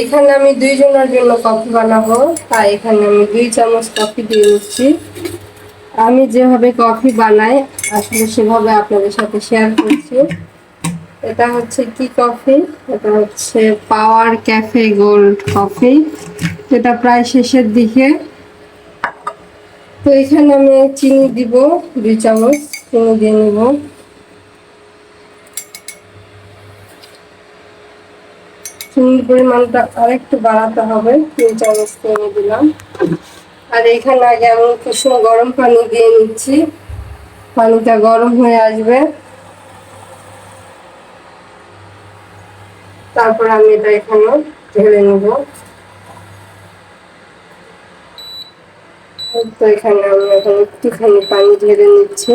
এখানে আমি দুইজনের জন্য কফি বানাবো তাই এখানে আমি দুই চামচ কফি দিয়ে নিচ্ছি আমি যেভাবে কফি বানাই, আসলে সেভাবে আপনাদের সাথে শেয়ার করছি। এটা হচ্ছে কি কফি? এটা হচ্ছে পাওয়ার ক্যাফে গোল্ড কফি। এটা প্রায় শেষের দিকে। তো এখানে আমি চিনি দিব, দুই চামচ চিনি দিয়ে নিব। চিনির পরিমাণটা আরেকটু বাড়াতে হবে, তিন চামচ চিনি দিলাম। আর এখানে আগে আমি কুসুম গরম পানি দিয়ে নিচ্ছি। পানিটা গরম হয়ে আসবে। তারপর আমি এটা এখানে ঢেলে নেব। তো এখানে আমি এখন একটুখানি পানি ঢেলে নিচ্ছি।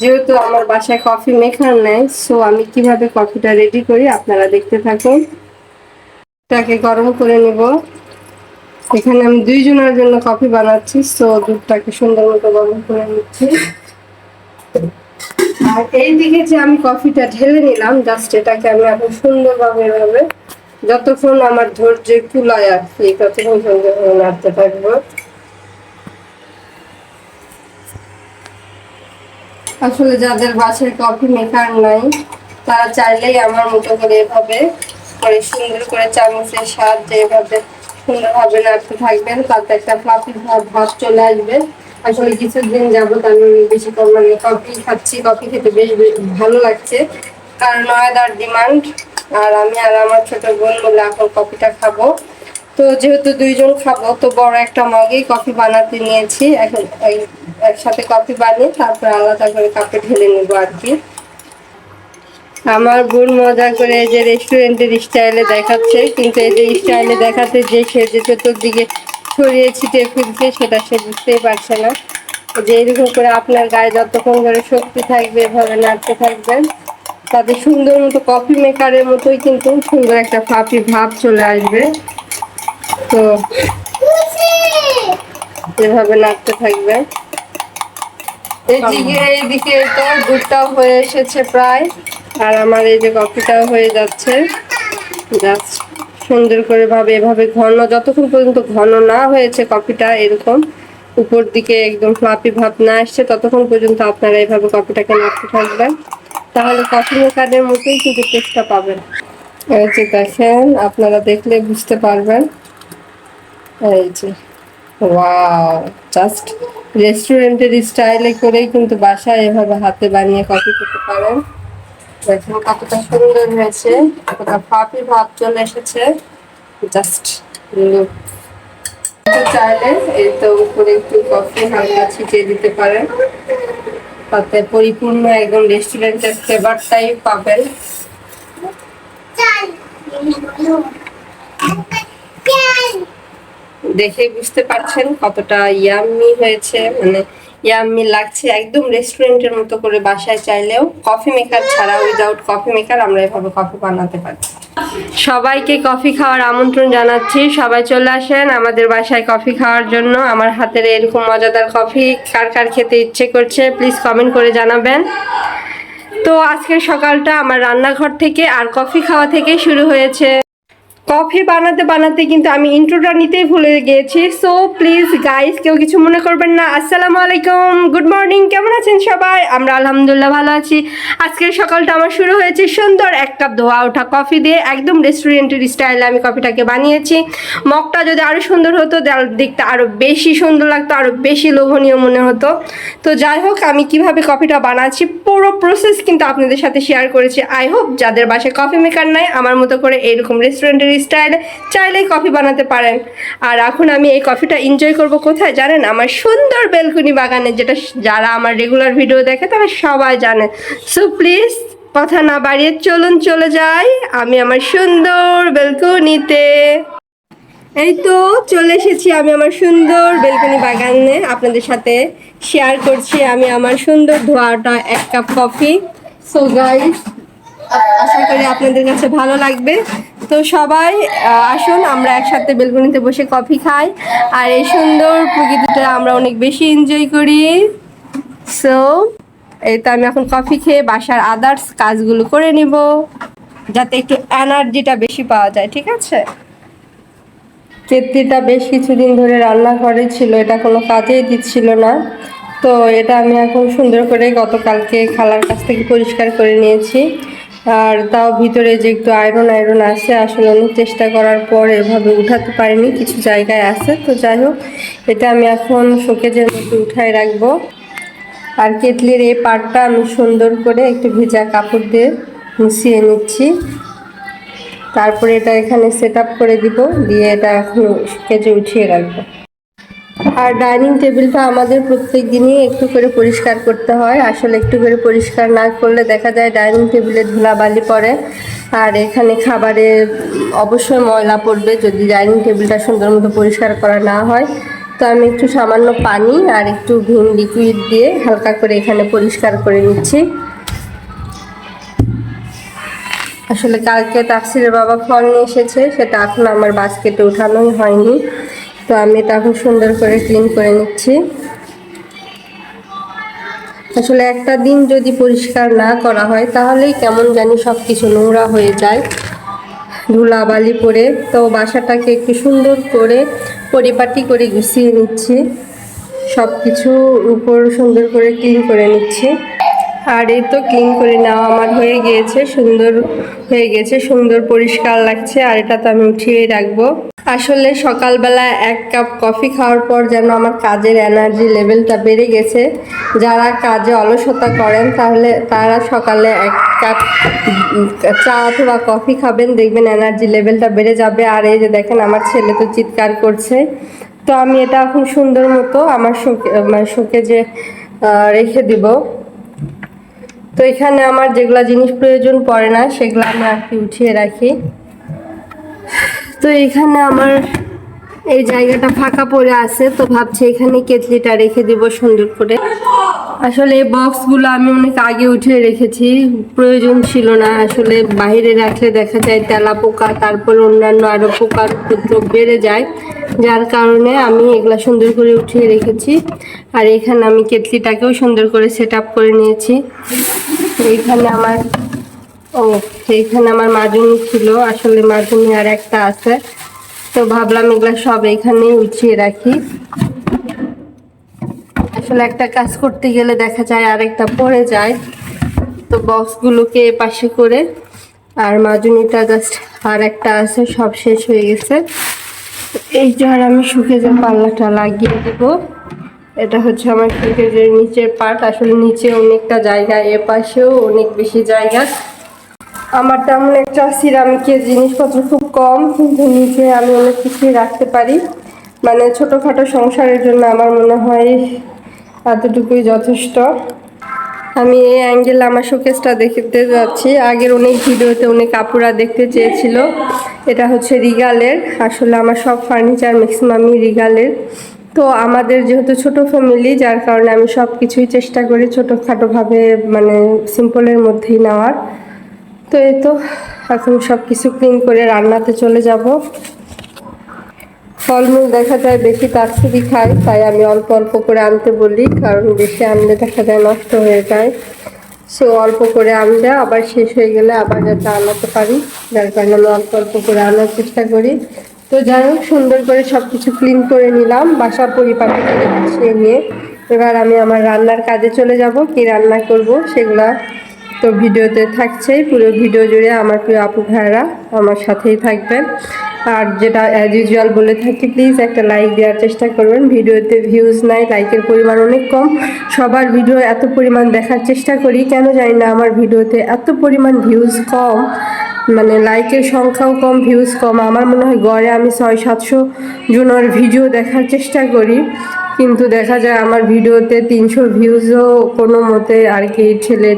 যেহেতু আমার বাসায় কফি মেকার নেই সো আমি কীভাবে কফিটা রেডি করি আপনারা দেখতে থাকুন। এটাকে গরম করে নিব। এখানে আমি দুইজনের জন্য কফি বানাচ্ছি সো দুধটাকে সুন্দর মতো গরম করে নিচ্ছি। আর এইদিকে যে আমি কফিটা ঢেলে নিলাম জাস্ট এটাকে আমি এখন সুন্দরভাবে এভাবে, যতক্ষণ আমার ধৈর্য কুলায় কি, ততক্ষণ সুন্দরভাবে নাড়তে থাকব। আসলে যাদের বাসায় কফি মেকার নাই, তারা চাইলেই আমার মতো করে এভাবে করে সুন্দর করে চামচের সাহায্যে এভাবে সুন্দরভাবে নাড়তে থাকবেন, তাতে একটা ফ্লাফি ভাব ভাব চলে আসবে। আসলে কিছুদিন যাবত আমি বেশি করে মানে কফি খাচ্ছি কফি খেতে বেশ ভালো লাগছে। কারণ নয়দার ডিমান্ড আর আমি আর আমার ছোট বোন বলে এখন কফিটা খাব। তো যেহেতু দুইজন খাব, তো বড় একটা মগেই কফি বানাতে নিয়েছি। এখন একসাথে কফি বানিয়ে তারপর আলাদা করে কাপে ঢেলে নেব আর কি। আমার বোন মজা করে এই যে রেস্টুরেন্টের স্টাইলে দেখাচ্ছে, কিন্তু এই যে স্টাইলে দেখাতে যে সে যে চতুর্দিকে ছড়িয়ে ছিটিয়ে ফেলছে সেটা সে বুঝতেই পারছে না। যে এরকম করে আপনার গায়ে যতক্ষণ ধরে শক্তি থাকবে, এভাবে নাড়তে থাকবেন। তাতে সুন্দর মতো কফি মেকারের মতোই কিন্তু সুন্দর একটা ফাপি ভাব চলে আসবে। তো এভাবে নাড়তে থাকবে। এদিকে এইদিকে তো দুধটাও হয়ে এসেছে প্রায়। আর আমার এই যে কফিটাও হয়ে যাচ্ছে জাস্ট সুন্দর করে ভাবে এভাবে ঘন, যতক্ষণ পর্যন্ত ঘন না হয়েছে কফিটা এরকম, উপর দিকে একদম ফ্লাপি ভাব না আসছে, ততক্ষণ পর্যন্ত আপনারা এভাবে কফিটাকে নাড়তে থাকবেন। তাহলে কফি মেকারের মতোই কিন্তু টেস্টটা পাবেন। এই যে দেখেন, আপনারা দেখলে বুঝতে পারবেন। এই যে ওয়াও জাস্ট রেস্টুরেন্টের স্টাইলে করেই কিন্তু বাসায় এভাবে হাতে বানিয়ে কফি খেতে পারেন। দেখেন কতটা সুন্দর হয়েছে, কতটা ফাপি ভাব চলে এসেছে। জাস্ট লুক চাইলে এই তো উপরে একটু কফি হালকা ছিটিয়ে দিতে পারেন। তাতে পরিপূর্ণ একদম রেস্টুরেন্টের ফ্লেভারটাই পাবেন। দেখে বুঝতে পারছেন কতটা ইয়াম্মি হয়েছে মানে ইয়াম্মি লাগছে একদম রেস্টুরেন্টের মতো করে বাসায় চাইলেও কফি মেকার ছাড়া উইদাউট কফি মেকার আমরা এভাবে কফি বানাতে পারি। সবাইকে কফি খাওয়ার আমন্ত্রণ জানাচ্ছি। সবাই চলে আসেন আমাদের বাসায় কফি খাওয়ার জন্য। আমার হাতের এরকম মজাদার কফি কার কার খেতে ইচ্ছে করছে প্লিজ কমেন্ট করে জানাবেন। তো আজকের সকালটা আমার রান্নাঘর থেকে আর কফি খাওয়া থেকে শুরু হয়েছে। কফি বানাতে বানাতে কিন্তু আমি ইন্ট্রোটা নিতেই ভুলে গিয়েছি। সো প্লিজ গাইস কেউ কিছু মনে করবেন না। আসসালামু আলাইকুম। গুড মর্নিং কেমন আছেন সবাই? আমরা আলহামদুলিল্লাহ ভালো আছি। আজকের সকালটা আমার শুরু হয়েছে সুন্দর এক কাপ ধোয়া ওঠা কফি দিয়ে। একদম রেস্টুরেন্টের স্টাইলে আমি কফিটাকে বানিয়েছি। মগটা যদি আরও সুন্দর হতো দেখতে আরও বেশি সুন্দর লাগতো আরও বেশি লোভনীয় মনে হতো। তো যাই হোক, আমি কীভাবে কফিটা বানাচ্ছি, পুরো প্রসেস কিন্তু আপনাদের সাথে শেয়ার করেছি। আই হোপ যাদের বাসায় কফি মেকার নাই, আমার মতো করে এইরকম রেস্টুরেন্টের স্টাইলে চাইলেই কফি বানাতে পারেন। আর এখন আমি এই কফিটা এনজয় করব কোথায় জানেন? আমার সুন্দর বেলকুনি বাগানে, যেটা যারা আমার রেগুলার ভিডিও দেখে, তারা সবাই জানে। সো প্লিজ কথা না বাড়িয়ে চলুন চলে যাই আমি আমার সুন্দর বেলকুনিতে। এই তো চলে এসেছি আমি আমার সুন্দর বেলকনি বাগানে। আপনাদের সাথে শেয়ার করছি আমি আমার সুন্দর ধোয়াটা এক কাপ কফি সো গাইস আশা করি আপনাদের কাছে ভালো লাগবে। তো সবাই আসুন, আমরা একসাথে বেলকনিতে বসে কফি খাই। আর এই সুন্দর প্রকৃতিটা আমরা অনেক বেশি এনজয় করি। সো এই আমি এখন কফি খেয়ে বাসার আদার্স কাজগুলো করে নিব, যাতে একটু এনার্জিটা বেশি পাওয়া যায়, ঠিক আছে? কেতলিটা বেশ কিছুদিন ধরে রান্নাঘরে ছিল, এটা কোনো কাজেই দিচ্ছিল না। তো এটা আমি এখন সুন্দর করে গতকালকে খালার কাছ থেকে পরিষ্কার করে নিয়েছি। আর তাও ভিতরে যে একটু আয়রন আয়রন আছে, আসলে অনেক চেষ্টা করার পর এভাবে উঠাতে পারিনি, কিছু জায়গায় আছে। তো যাই হোক, এটা আমি এখন শোকেজের মধ্যে উঠায় রাখব। আর কেটলির এই পাটটা আমি সুন্দর করে একটু ভেজা কাপড় দিয়ে মুছিয়ে নিচ্ছি। তারপরে এটা এখানে সেট করে দিব, দিয়ে এটা এখন কেজে উঠিয়ে রাখব। আর ডাইনিং টেবিলটা আমাদের প্রত্যেক দিনই একটু করে পরিষ্কার করতে হয়। আসলে একটু করে পরিষ্কার না করলে দেখা যায় ডাইনিং টেবিলে ধুলাবালি পড়ে। আর এখানে খাবারে অবশ্যই ময়লা পড়বে যদি ডাইনিং টেবিলটা সুন্দর মতো পরিষ্কার করা না হয়। তো আমি একটু সামান্য পানি আর একটু ভিম লিকুইড দিয়ে হালকা করে এখানে পরিষ্কার করে নিচ্ছি। আসলে কালকে তাফসিরের বাবা ফল নিয়ে এসেছে, সেটা এখন আমার বাস্কেটে উঠানোই হয়নি। তো আমি এটা খুব সুন্দর করে ক্লিন করে নিচ্ছি। আসলে একটা দিন যদি পরিষ্কার না করা হয়, তাহলেই কেমন জানি সব কিছু নোংরা হয়ে যায়। ধুলাবালি পরে তো বাসাটাকে একটু সুন্দর করে পরিপাটি করে গুছিয়ে নিচ্ছি। সব কিছু উপর সুন্দর করে ক্লিন করে নিচ্ছি। আর এই তো ক্লিন করে নেওয়া আমার হয়ে গিয়েছে, সুন্দর হয়ে গেছে, সুন্দর পরিষ্কার লাগছে। আর এটা তো আমি উঠিয়েই রাখব। আসলে সকালবেলা এক কাপ কফি খাওয়ার পর যেন আমার কাজের এনার্জি লেভেলটা বেড়ে গেছে। যারা কাজে অলসতা করেন, তাহলে তারা সকালে এক কাপ চা অথবা কফি খাবেন, দেখবেন এনার্জি লেভেলটা বেড়ে যাবে। আর এই যে দেখেন, আমার ছেলে তো চিৎকার করছে। তো আমি এটা এখন সুন্দর মতো আমার শোকে মানে যে রেখে দিব। তো এখানে আমার যেগুলা জিনিস প্রয়োজন পড়ে না, সেগুলো আমি আর কি উঠিয়ে রাখি। তো এখানে আমার এই জায়গাটা ফাঁকা পড়ে আছে, তো ভাবছি এখানে কেতলিটা রেখে দিব সুন্দর করে। আসলে এই বক্সগুলো আমি অনেক আগে উঠিয়ে রেখেছি, প্রয়োজন ছিল না। আসলে বাইরে রাখলে দেখা যায় তেলা পোকা, তারপর অন্যান্য আরও পোকার উপদ্রব বেড়ে যায়। যার কারণে আমি এগুলা সুন্দর করে উঠিয়ে রেখেছি। আর এখানে আমি কেতলিটাকেও সুন্দর করে সেট করে নিয়েছি। এইখানে আমার ও এইখানে আমার মাজুনি ছিল। আসলে মাজুনি আর একটা আছে। তো ভাবলাম এগুলা সব এখানেই উঠিয়ে রাখি। আসলে একটা কাজ করতে গেলে দেখা যায় আরেকটা পড়ে যায়। তো বক্সগুলোকে পাশে করে আর মাজুনিটা জাস্ট আর একটা আছে, সব শেষ হয়ে গেছে। এই যার আমি শুকেজের পাল্লাটা লাগিয়ে দেব। এটা হচ্ছে আমার শুকেজের নিচের পার্ট আসলে নিচে অনেকটা জায়গা, এ পাশেও অনেক বেশি জায়গা। আমার তেমন একটা সিরামিকের জিনিসপত্র খুব কম, কিন্তু নিচে আমি অনেক কিছুই রাখতে পারি। মানে ছোটোখাটো সংসারের জন্য আমার মনে হয় এতটুকুই যথেষ্ট। আমি এই অ্যাঙ্গেল আমার শোকেসটা দেখতে যাচ্ছি। আগের অনেক ভিডিওতে অনেক আপুরা দেখতে চেয়েছিল। এটা হচ্ছে রিগালের। আসলে আমার সব ফার্নিচার ম্যাক্সিমামই রিগালের। তো আমাদের যেহেতু ছোট ফ্যামিলি যার কারণে আমি সব কিছুই চেষ্টা করি ছোটোখাটোভাবে মানে সিম্পলের মধ্যেই নেওয়ার। তো এই তো, এখন সব কিছু ক্লিন করে রান্নাতে চলে যাব। ফলমূল দেখা যায় বেশি তাড়াতাড়ি খাই তাই আমি অল্প অল্প করে আনতে বলি, কারণ বেশি আনলে দেখা যায় নষ্ট হয়ে যায়। সে অল্প করে আনলে আবার শেষ হয়ে গেলে আবার যাতে আনাতে পারি, যার কারণে আমি অল্প অল্প করে আনার চেষ্টা করি। তো যাই হোক, সুন্দর করে সব কিছু ক্লিন করে নিলাম, বাসা পরিপাটি করে গুছিয়ে নিয়ে। এবার আমি আমার রান্নার কাজে চলে যাব, কি রান্না করব সেগুলা তো ভিডিওতে থাকছেই পুরো ভিডিও জুড়ে আমার প্রিয় আপু ভাইরা আমার সাথেই থাকবেন। আর যেটা অ্যাজ ইউজুয়াল বলে থাকি প্লিজ একটা লাইক দেওয়ার চেষ্টা করবেন। ভিডিওতে ভিউজ নাই লাইকের পরিমাণ অনেক কম। সবার ভিডিও এত পরিমাণ দেখার চেষ্টা করি, কেন জানি না আমার ভিডিওতে এত পরিমাণ ভিউজ কম। মানে লাইকের সংখ্যাও কম ভিউজ কম। আমার মনে হয় গড়ে আমি ছয় সাতশো জনের ভিডিও দেখার চেষ্টা করি। কিন্তু দেখা যায় আমার ভিডিওতে তিনশো ভিউজও কোনো মতে আর কি ছেলে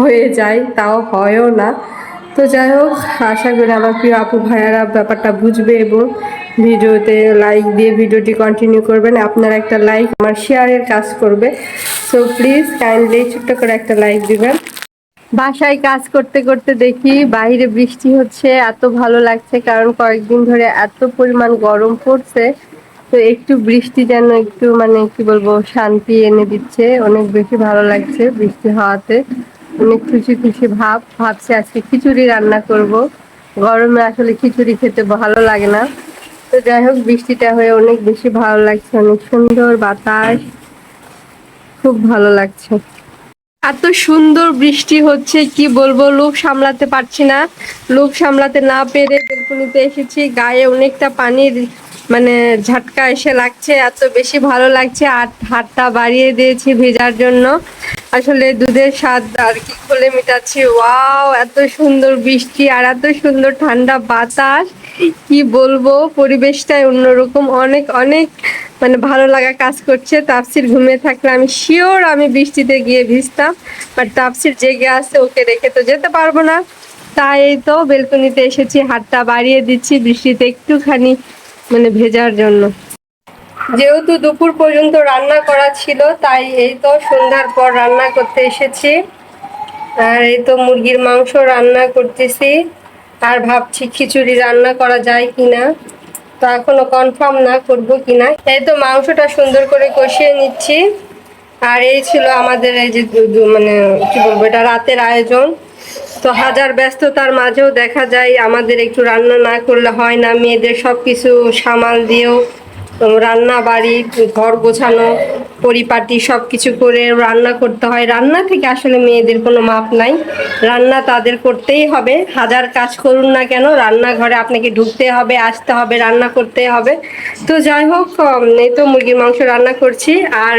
হয়ে যায়, তাও হয়ও না। তো যাই হোক, আশা করি আমার প্রিয় আপু ভাইয়ারা ব্যাপারটা বুঝবে এবং ভিডিওতে লাইক দিয়ে ভিডিওটি কন্টিনিউ করবেন। আপনার একটা লাইক আমার শেয়ারের কাজ করবে। সো প্লিজ কাইন্ডলি ছোট্ট করে একটা লাইক দিবেন। বাসায় কাজ করতে করতে দেখি বাইরে বৃষ্টি হচ্ছে, এত ভালো লাগছে কারণ কয়েকদিন ধরে এত পরিমাণ গরম পড়ছে। তো একটু বৃষ্টি যেন একটু মানে কি বলব, শান্তি এনে দিচ্ছে। অনেক বেশি ভালো লাগছে বৃষ্টি হওয়াতে। অনেক খুশি খুশি ভাব, ভাবছি আজকে খিচুড়ি রান্না করব। গরমে আসলে খিচুড়ি খেতে ভালো লাগে না। তো যাই হোক, বৃষ্টিটা হয়ে অনেক বেশি ভালো লাগছে, অনেক সুন্দর বাতাস। খুব ভালো লাগছে। এত সুন্দর বৃষ্টি হচ্ছে, কি বলব, লোভ সামলাতে পারছি না। লোভ সামলাতে না পেরে বেলকুনিতে এসেছি, গায়ে অনেকটা পানির মানে ঝাটকা এসে লাগছে, এত বেশি ভালো লাগছে, আর হাতটা বাড়িয়ে দিয়েছি ভেজার জন্য। আসলে দুধের স্বাদ আর কি খুলে মিটাচ্ছি, ওয়াও, এত সুন্দর বৃষ্টি আর এত সুন্দর ঠান্ডা বাতাস। কি বলব, পরিবেশটাই অন্যরকম, অনেক অনেক মানে ভালো লাগা কাজ করছে। তাপসির ঘুমিয়ে থাকলে আমি শিওর আমি বৃষ্টিতে গিয়ে ভিজতাম, বাট তাপসির জেগে আছে, ওকে রেখে তো যেতে পারব না। তাই তো বেলকনিতে এসেছি, হাতটা বাড়িয়ে দিচ্ছি, বৃষ্টিতে একটুখানি মানে ভেজার জন্য। যেহেতু দুপুর পর্যন্ত রান্না করা ছিল, তাই এই তো সন্ধ্যার পর রান্না করতে এসেছি। আর এই তো মুরগির মাংস রান্না করতেছি। আর ভাবছি খিচুড়ি রান্না করা যায় কিনা। তো এখনও কনফার্ম না করব কিনা। এই তো মাংসটা সুন্দর করে কষিয়ে নিচ্ছি। আর এই ছিল আমাদের এই যে মানে কি বলব, এটা রাতের আয়োজন। তো হাজার ব্যস্ততার মাঝেও দেখা যায় আমাদের একটু রান্না না করলে হয় না, মেয়েদের সব কিছু সামাল দিয়েও রান্না বাড়ি, ঘর গোছানো, পরিপাটি সব কিছু করে রান্না করতে হয়। রান্না থেকে আসলে মেয়েদের কোনো মাপ নাই। রান্না তাদের করতেই হবে। হাজার কাজ করুন না কেন, রান্নাঘরে আপনাকে ঢুকতে হবে, আসতে হবে, রান্না করতে হবে। তো যাই হোক এই তো মুরগির মাংস রান্না করছি। আর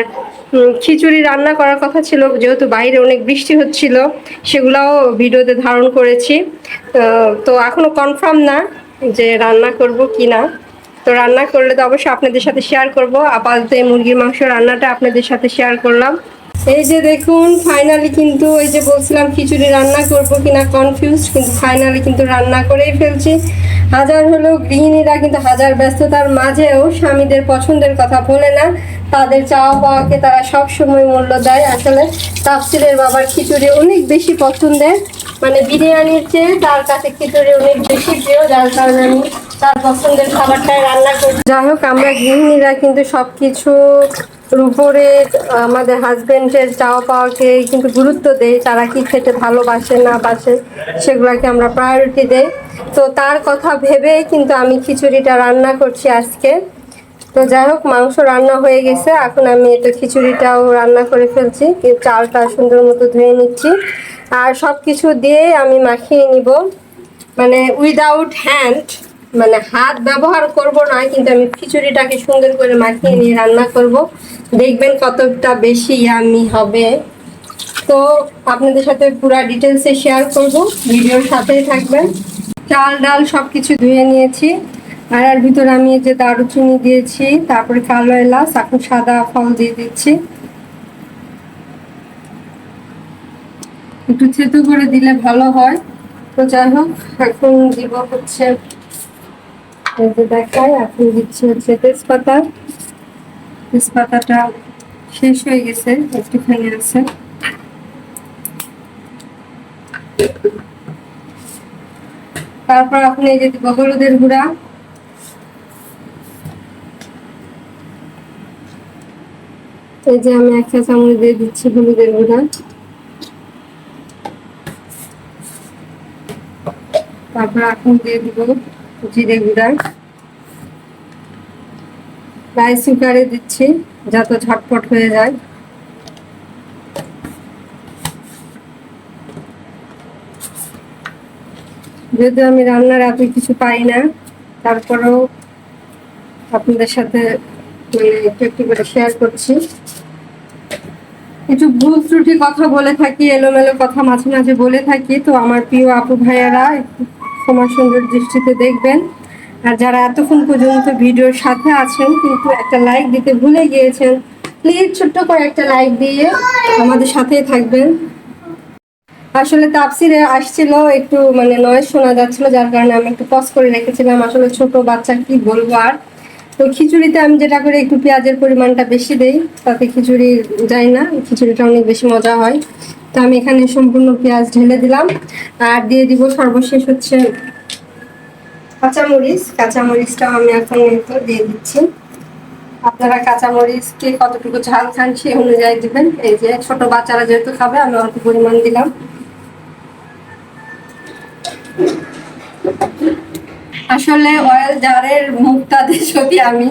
খিচুড়ি রান্না করার কথা ছিল, যেহেতু বাইরে অনেক বৃষ্টি হচ্ছিল, সেগুলাও ভিডিওতে ধারণ করেছি। তো এখনও কনফার্ম না যে রান্না করব কি না তো রান্না করলে তো অবশ্যই আপনাদের সাথে শেয়ার করব। আপাতত এই মুরগির মাংস রান্নাটা আপনাদের সাথে শেয়ার করলাম। এই যে দেখুন ফাইনালি কিন্তু এই যে বলছিলাম খিচুড়ি রান্না করব কিনা কনফিউজ কিন্তু ফাইনালি কিন্তু রান্না করেই ফেলছি। হাজার হলেও গৃহিণীরা কিন্তু হাজার ব্যস্ততার মাঝেও স্বামীদের পছন্দের কথা বলে না। তাদের চাওয়া পাওয়াকে তারা সব সময় মূল্য দেয়। আসলে তাফসিলের বাবার খিচুড়ি অনেক বেশি পছন্দের। মানে বিরিয়ানির চেয়ে তার কাছে খিচুড়ি অনেক বেশি প্রিয়, যার কারণে আমি তার পছন্দের খাবারটাই রান্না করি। যাই হোক, আমরা গৃহিণীরা কিন্তু সব কিছুর উপরে আমাদের হাজবেন্ডের চাওয়া পাওয়াকে কিন্তু গুরুত্ব দেই তারা কি খেতে ভালোবাসে না বাসে, সেগুলোকে আমরা প্রায়োরিটি দেই। তো তার কথা ভেবেই কিন্তু আমি খিচুড়িটা রান্না করছি আজকে। তো যাই হোক, মাংস রান্না হয়ে গেছে। এখন আমি এটা খিচুড়িটাও রান্না করে ফেলছি। চালটা সুন্দর মতো ধুয়ে নিচ্ছি। আর সব কিছু দিয়ে আমি মাখিয়ে নিব। মানে উইদাউট হ্যান্ড মানে হাত ব্যবহার করব না কিন্তু আমি খিচুড়িটাকে সুন্দর করে মাখিয়ে নিয়ে রান্না করব। দেখবেন কতটা বেশি ইয়ামি হবে। তো আপনাদের সাথে পুরো ডিটেলসে শেয়ার করব। ভিডিওর সাথেই থাকবেন। চাল, ডাল সব কিছু ধুয়ে নিয়েছি। আর এর ভিতরে আমি যে দারুচিনি দিয়েছি, তারপরে কালো এলাচ, এখন সাদা ফল দিয়ে দিচ্ছি। একটু থেতো করে দিলে ভালো হয়। তো যাই হোক, এখন দিব হচ্ছে এই যে এখন দিচ্ছি হচ্ছে তেজপাতা। তেজপাতাটা শেষ হয়ে গেছে একটুখানি আছে। তারপর আপনি এই যে দিব গুঁড়া। এই যে আমি এক চা চামচ দিয়ে দিচ্ছি হলুদের গুঁড়া। তারপর এখন দিয়ে দিব জিরে গুঁড়া রাইস কুকারে দিচ্ছি, যাতে ঝটপট হয়ে যায়। যদিও আমি রান্নার এত কিছু পাই না, তারপরেও আপনাদের সাথে একটু একটু করে শেয়ার করছি। একটু ভুল ত্রুটি কথা বলে থাকি, এলোমেলো কথা মাঝে মাঝে বলে থাকি। তো আমার প্রিয় আপু ভাইয়ারা ক্ষমা সুন্দর দৃষ্টিতে দেখবেন। আর যারা এতক্ষণ পর্যন্ত ভিডিওর সাথে আছেন, কিন্তু একটা লাইক দিতে ভুলে গিয়েছেন প্লিজ ছোট্ট করে একটা লাইক দিয়ে আমাদের সাথেই থাকবেন। আসলে তাপসিরে আসছিল একটু মানে নয় শোনা যাচ্ছিল, যার কারণে আমি একটু পজ করে রেখেছিলাম। আসলে ছোট বাচ্চা কি বলব আর? তো খিচুড়িতে আমি যেটা করে একটু পেঁয়াজের পরিমাণটা বেশি দেই, তাতে খিচুড়ি যায় না, খিচুড়িটা অনেক বেশি মজা হয়। তো আমি এখানে সম্পূর্ণ পেঁয়াজ ঢেলে দিলাম, আর দিয়ে দিব সর্বশেষ হচ্ছে কাঁচামরিচ। কাঁচামরিচটাও আমি এখন দিয়ে দিচ্ছি। আপনারা কাঁচামরিচ কে কতটুকু ঝাল খান সেই অনুযায়ী দেবেন। এই যে ছোট বাচ্চারা যেহেতু খাবে, আমি অল্প পরিমাণ দিলাম। আসলে অয়েল জারের মুখটাতে যদি আমি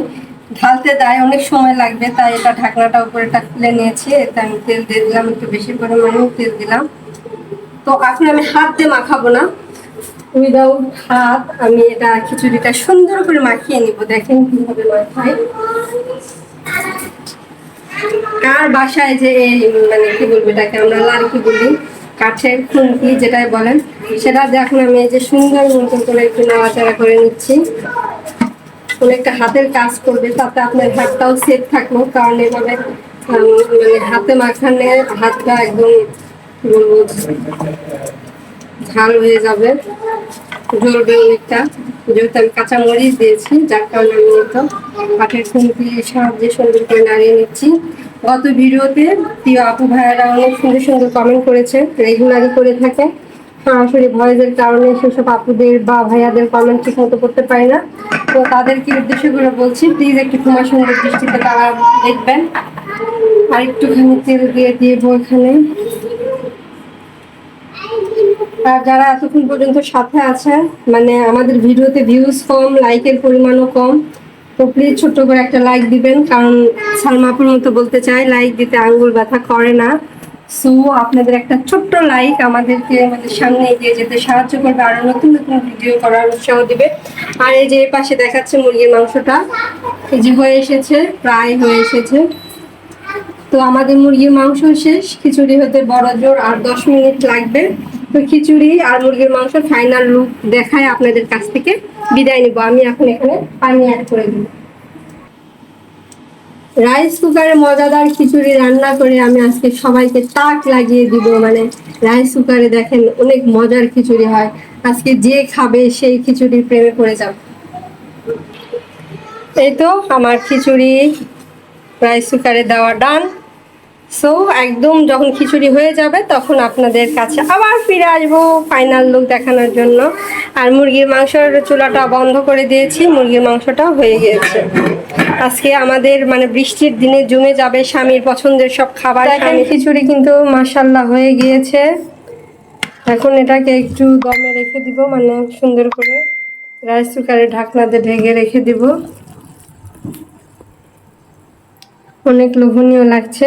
ঢালতে যাই, অনেক সময় লাগবে, তাই এটা ঢাকনাটা উপরেটা খুলে নিয়েছি। এতে আমি তেল দিয়ে দিলাম, একটু বেশি পরিমাণে তেল দিলাম। তো এখন আমি হাত দিয়ে মাখাবো না। উইদাউট হাত, আমি এটা খিচুড়িটা সুন্দর করে মাখিয়ে নিব। দেখেন কীভাবে মাখাই। কার বাসায় যে এই মানে কি বলব এটাকে, আমরা লাড়কি বলি। কাঠের খুন্তি যেটাই বলেন, সেটা দেখুন আমি এই যে সুন্দর মতন করে একটু নাড়াচাড়া করে নিচ্ছি। অনেকটা হাতের কাজ করবে, তাতে আপনার হাতটাও সেফ থাকল, কারণ এভাবে মানে হাতে মাখানে হাতটা একদম ঝাল হয়ে যাবে জ্বলবে অনেকটা। যেহেতু আমি কাঁচা মরিচ দিয়েছি, যার কারণে আমি কাঠের খুন্তির সাহায্যে সুন্দর করে নাড়িয়ে নিচ্ছি। গত ভিডিওতে প্রিয় আপু ভাইয়ারা অনেক সুন্দর সুন্দর কমেন্ট করেছে রেগুলারই করে থাকে। সরাসরি ভয়েসের কারণে সেসব আপুদের বা ভাইয়াদের কমেন্ট ঠিক মতো করতে পারি না। তো তাদেরকে উদ্দেশ্য করে বলছি প্লিজ একটু তোমার সুন্দর দৃষ্টিতে তারা দেখবেন। আর একটুখানি তেল দিয়ে দিয়ে এখানে। আর যারা এতক্ষণ পর্যন্ত সাথে আছে মানে আমাদের ভিডিওতে ভিউজ কম লাইকের পরিমাণও কম তো প্লিজ ছোট্ট করে একটা লাইক দিবেন, কারণ সালমাপুর মতো বলতে চাই লাইক দিতে আঙ্গুল ব্যথা করে না। সো আপনাদের একটা ছোট্ট লাইক আমাদেরকে আমাদের সামনে এগিয়ে যেতে সাহায্য করবে, আরও নতুন নতুন ভিডিও করার উৎসাহ দিবে। আর এই যে পাশে দেখাচ্ছে মুরগির মাংসটা, এই যে হয়ে এসেছে, প্রায় হয়ে এসেছে। তো আমাদের মুরগির মাংস শেষ, খিচুড়ি হতে বড় জোর, আর দশ মিনিট লাগবে। তো খিচুড়ি আর মুরগির মাংস ফাইনাল লুক দেখায় আপনাদের কাছ থেকে। বিদায় নিব, আমি এখন এখানে পানি অ্যাড করে দিব। রাইস কুকারে মজাদার খিচুড়ি রান্না করে আমি আজকে সবাইকে তাক লাগিয়ে দিব। মানে রাইস কুকারে দেখেন অনেক মজার খিচুড়ি হয়। আজকে যে খাবে সেই খিচুড়ির প্রেমে পড়ে যাবে। এই তো আমার খিচুড়ি রাইস কুকারে দেওয়া ডান সো একদম যখন খিচুড়ি হয়ে যাবে তখন আপনাদের কাছে আবার ফিরে আসব ফাইনাল লুক দেখানোর জন্য। আর মুরগির মাংসের চুলাটা বন্ধ করে দিয়েছি মুরগির মাংসটা হয়ে গিয়েছে। আজকে আমাদের মানে বৃষ্টির দিনে জমে যাবে স্বামীর পছন্দের সব খাবার। স্বামী খিচুড়ি কিন্তু মাসাল্লাহ হয়ে গিয়েছে। এখন এটাকে একটু দমে রেখে দিব মানে সুন্দর করে রাইস কুকারে ঢাকনাতে ঢেকে রেখে দিব। অনেক লোভনীয় লাগছে।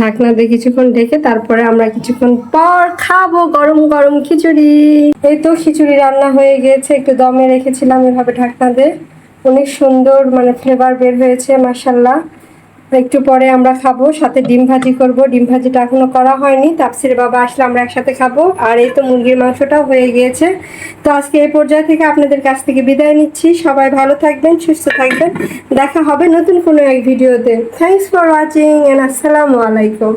ঢাকনা দিয়ে কিছুক্ষণ ঢেকে তারপরে আমরা কিছুক্ষণ পর খাব গরম গরম খিচুড়ি। এই তো খিচুড়ি রান্না হয়ে গেছে, একটু দমে রেখেছিলাম এভাবে ঢাকনা দিয়ে। অনেক সুন্দর মানে ফ্লেভার বের হয়েছে মাসাল্লাহ একটু পরে আমরা খাব, সাথে ডিম ভাজি করব। ডিম ভাজিটা এখনও করা হয়নি, তাপসির বাবা আসলে আমরা একসাথে খাব। আর এই তো মুরগির মাংসটাও হয়ে গিয়েছে। তো আজকে এই পর্যায় থেকে আপনাদের কাছ থেকে বিদায় নিচ্ছি। সবাই ভালো থাকবেন, সুস্থ থাকবেন। দেখা হবে নতুন কোনো এক ভিডিওতে। থ্যাংকস ফর ওয়াচিং অ্যান্ড আসসালামু আলাইকুম।